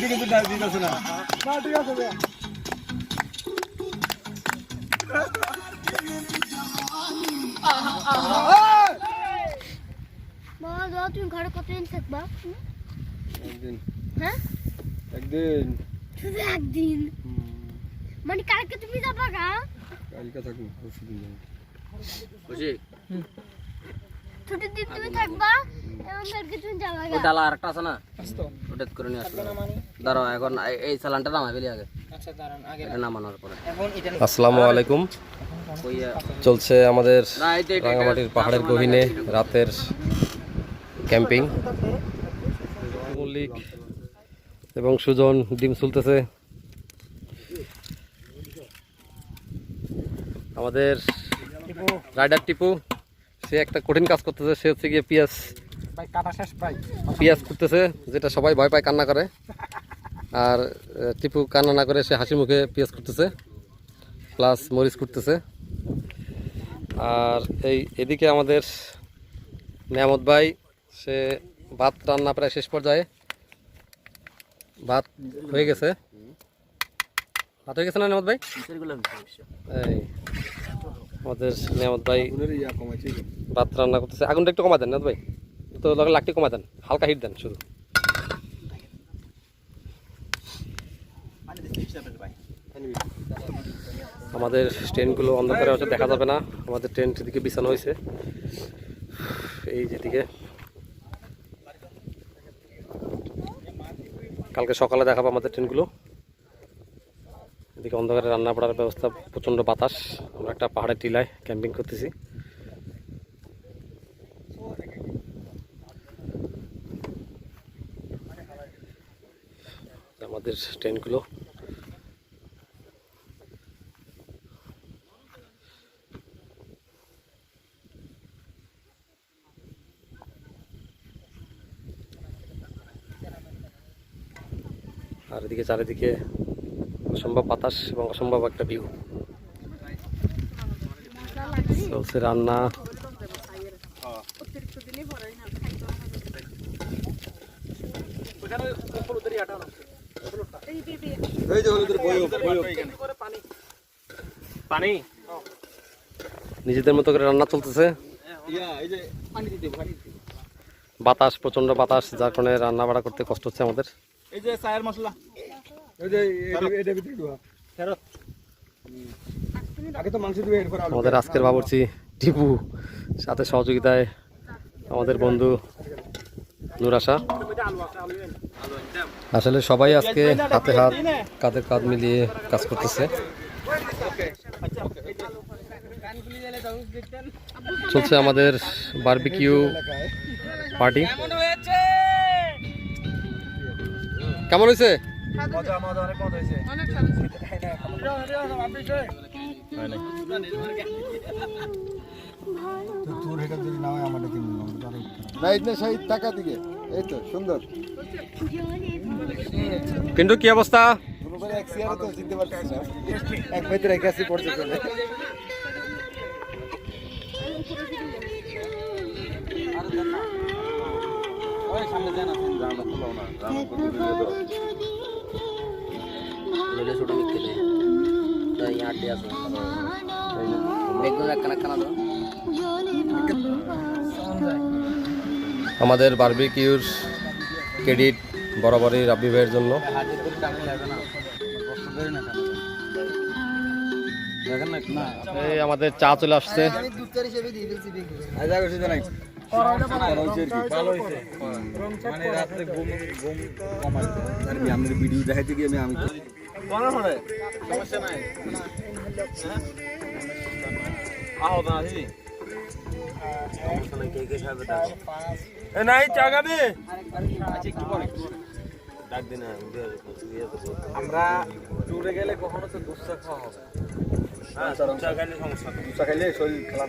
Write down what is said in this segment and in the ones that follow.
কিন্তু দিতেছে না বাবা দাদা তুমি ঘরে কতদিন থাকবা? একদিন। হ্যাঁ? একদিন। শুধু একদিন মানে কালকে তুমি যাবা গা? কালকে থাকুন পরশু দিন বুঝি ছুটির দিন তুমি থাকবা এবং কালকে তুমি যাবা গা। ডালা আরেকটা আছে না? ওটা করে নিয়ে আসবে দাঁড়াও এখন এই- চালানটা নামাই ফেলি আগে। এটা নামানোর পরে। আসসালামু আলাইকুম। চলছে আমাদের রাঙামাটির পাহাড়ের গহিনে রাতের ক্যাম্পিং। মল্লিক এবং সুজন ডিম চলতেছে। আমাদের রাইডার টিপু সে একটা কঠিন কাজ করতেছে সে হচ্ছে গিয়ে পিয়াজ পিয়াজ করতেছে যেটা সবাই ভয় পায় কান্না করে। আর টিপু কান্না না করে সে হাসি মুখে পিয়াজ করতেছে প্লাস মরিচ করতেছে আর এই এদিকে আমাদের নিয়ামত ভাই সে ভাত রান্না প্রায় শেষ পর্যায়ে। ভাত হয়ে গেছে। ভাত হয়ে গেছে না নিয়ামত ভাই? এই, আমাদের নিয়ামত ভাই ভাত রান্না করতেছে। আগুনটা একটু কমা দেন নিয়ামত ভাই। তো লগে লাকটি কমা দেন, হালকা হিট দেন শুধু। আমাদের ট্রেনগুলো অন্ধকারে হচ্ছে দেখা যাবে না। আমাদের ট্রেন সেদিকে বিছানো হয়েছে। এই যেদিকে কালকে সকালে দেখাবো আমাদের ট্রেনগুলো এদিকে অন্ধকারে রান্না বাড়ার ব্যবস্থা, প্রচণ্ড বাতাস। আমরা একটা পাহাড়ের টিলায় ক্যাম্পিং করতেছি। আমাদের ট্রেনগুলো আর এদিকে চারিদিকে অসম্ভব বাতাস এবং অসম্ভব একটা ভিউ চলছে রান্না। নিজেদের মতো করে রান্না চলতেছে। বাতাস প্রচণ্ড বাতাস যার কারণে রান্না বাড়া করতে কষ্ট হচ্ছে আমাদের। যে চায়ের মশলা। আমাদের আজকের বাবুর্চি টিপু সাথে সহযোগিতায় আমাদের বন্ধু নুরাশা আসলে সবাই আজকে হাতে হাত কাঁধে কাঁধ মিলিয়ে কাজ করতেছে। চলছে আমাদের বারবিকিউ পার্টি তো সুন্দর। কিন্তু কি অবস্থা? এক তো চিনতে পারতেছি এক ভেতরে আসি পড়ছে ছোট আছে আমাদের বারবিকিউর ক্রেডিট বরাবরই রাব্বি ভাইয়ের জন্য। এই আমাদের চা চলে আসছে। নাই ভালো মানে ঘুম ঘুম আমি আমাদের ভিডিও দেখাইতে গিয়ে আমি আমি মনে হয়। সমস্যা নাই আহ না দিদি নাই চা খাবি? আমরা ট্যুরে গেলে কখনো তো দুঃসা খাওয়া হবে। হ্যাঁ চা খাইলে সমস্যা নেই চা খাইলে শরীর খেলাম।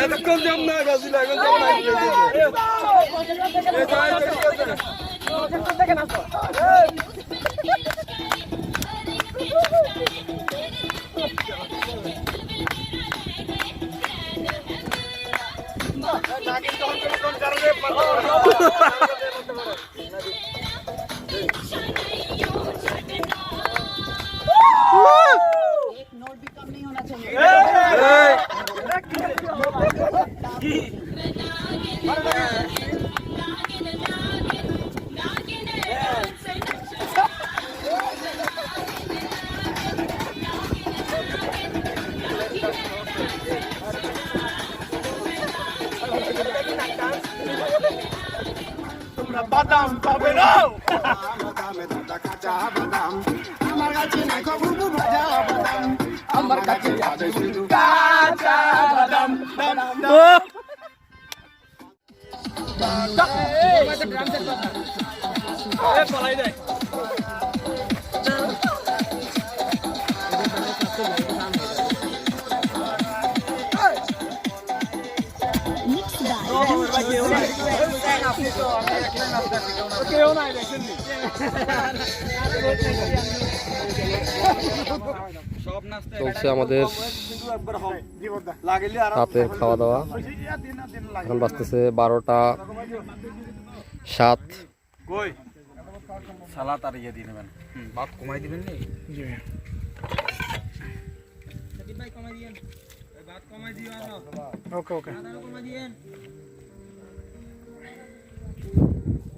এতক্ষণ জম না গেছিল এখন জম না বাদাম আমার কাছে আছে শুধু বাদাম। দাম দাম ও এ পলাই দেয় কেউ নাই নাচতে চলছে আমাদের লাগিলে রাতের খাওয়া দাওয়া এখন বাজতেছে বারোটা সাত। আর ইয়ে দিয়ে নেবেন। ভাত কমাই দিবেন নি? ওকে ওকে।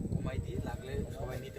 কমাই দিয়ে লাগলে সবাই নিতে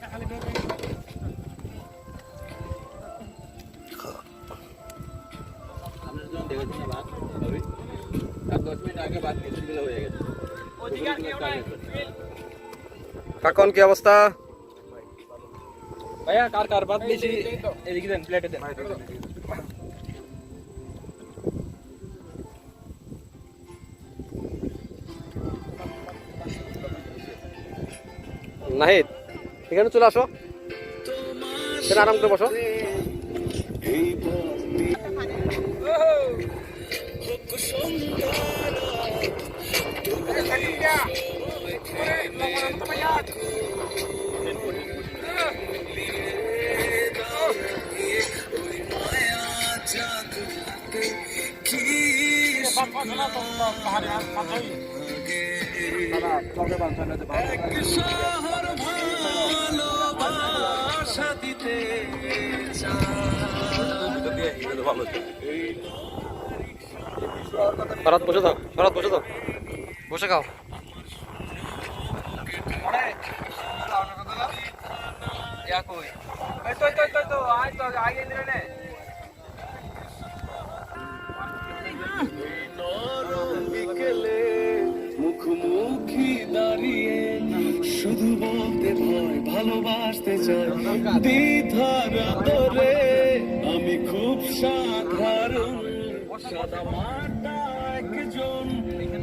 কাকন কি অবস্থা? ভাইয়া কার কার? বাদ বেশি এদিকে দেন প্লেটে দেন। নাহিদ এখানে চলে আসো। আরাম করে বসো। ফরাত বসে দাও ফরাত বসে দাও বসে খাও। এই তো তো তো আয় তো আগে নিলে নে দাঁড়িয়ে শুধু বলতে ভয় ভালোবাসতে চাই। দ্বিধার আদরে আমি খুব সাধারণ। সাদা মাটা একজন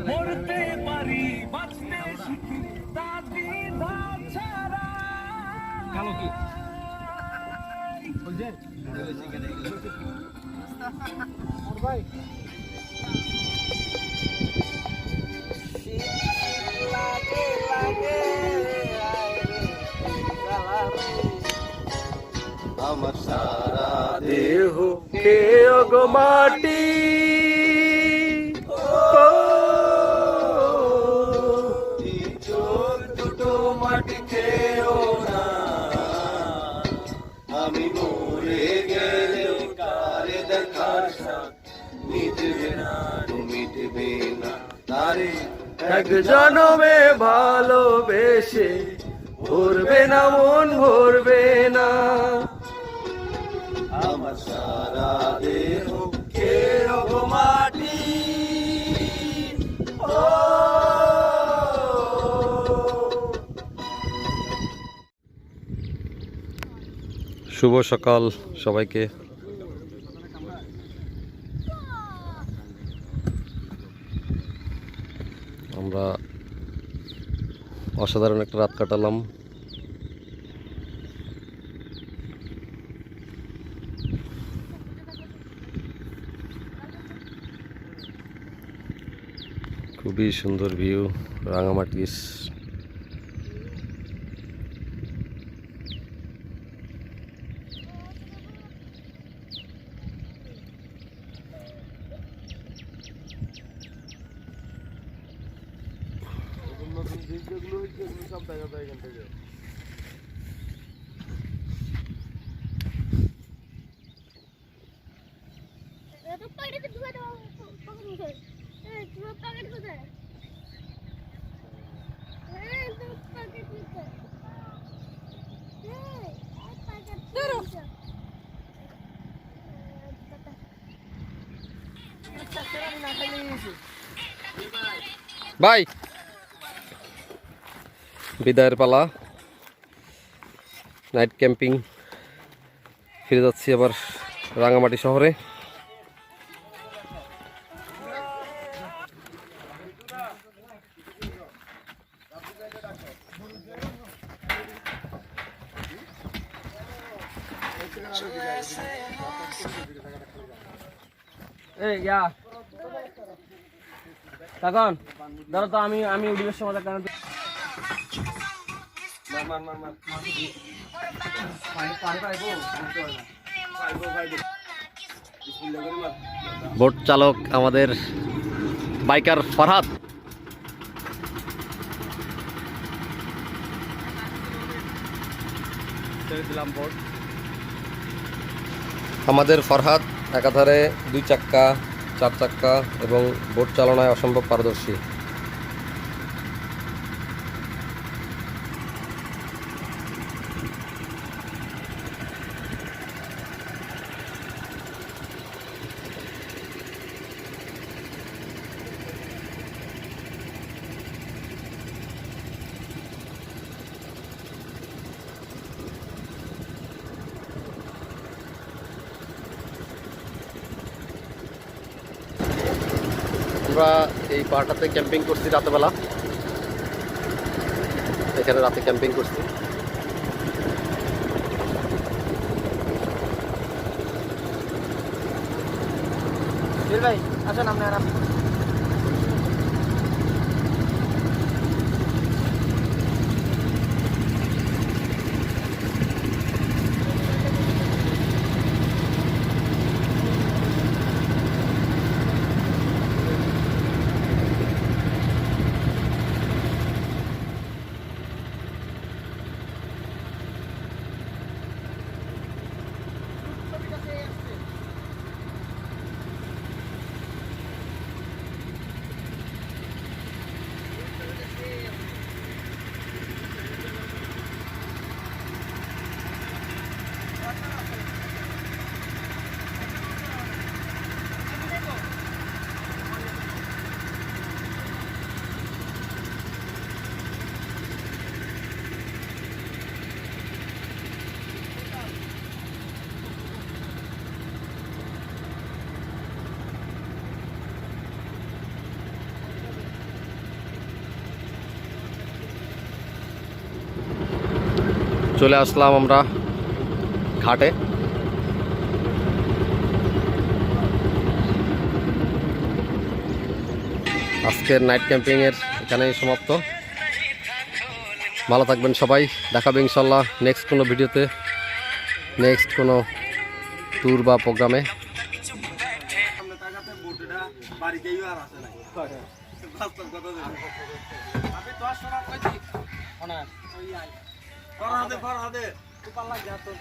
মরতে পারি বাঁচতে শিখি তা দ্বিধা ছাড়া। কালো কি? আমার গো মাটি। চোখ দুটো মাটি খেও না আমি মরে গেলেও কারে দেখার মিটবে না মিটবে না। তারে এক জনমে ভালোবেসে ভরবে না মন ভরবে না। শুভ সকাল সবাইকে। আমরা অসাধারণ একটা রাত কাটালাম। খুবই সুন্দর ভিউ রাঙামাটির তো পকেটে ঢুকে দাও পকেটে এই তোমার পকেট কোথায় হ্যাঁ তোমার পকেট কোথায় এই আর পকেট ধরো বাই বিদায়ের পালা। নাইট ক্যাম্পিং ফিরে যাচ্ছি আবার রাঙামাটি শহরে। কাকন ধরো তো আমি আমি সময় কারণ মার মার মার। বোট চালক আমাদের বাইকার ফরহাদ। ছেড়ে দিলাম বোট। আমাদের ফরহাদ একাধারে দুই চাক্কা চার চাক্কা এবং বোট চালনায় অসম্ভব পারদর্শী। আমরা এই পাহাড়টাতে ক্যাম্পিং করছি রাতেবেলা। এখানে রাতে ক্যাম্পিং করছি। ভাই আসেন আপনারা চলে আসলাম আমরা ঘাটে। আজকের নাইট ক্যাম্পিংয়ের এখানেই সমাপ্ত। ভালো থাকবেন সবাই দেখাবে ইনশাল্লাহ নেক্সট কোনো ভিডিওতে নেক্সট কোনো ট্যুর বা প্রোগ্রামে। আমি দশ সময় কইছি ফরহাদে ফরহাদে। তো পাল্লা তোর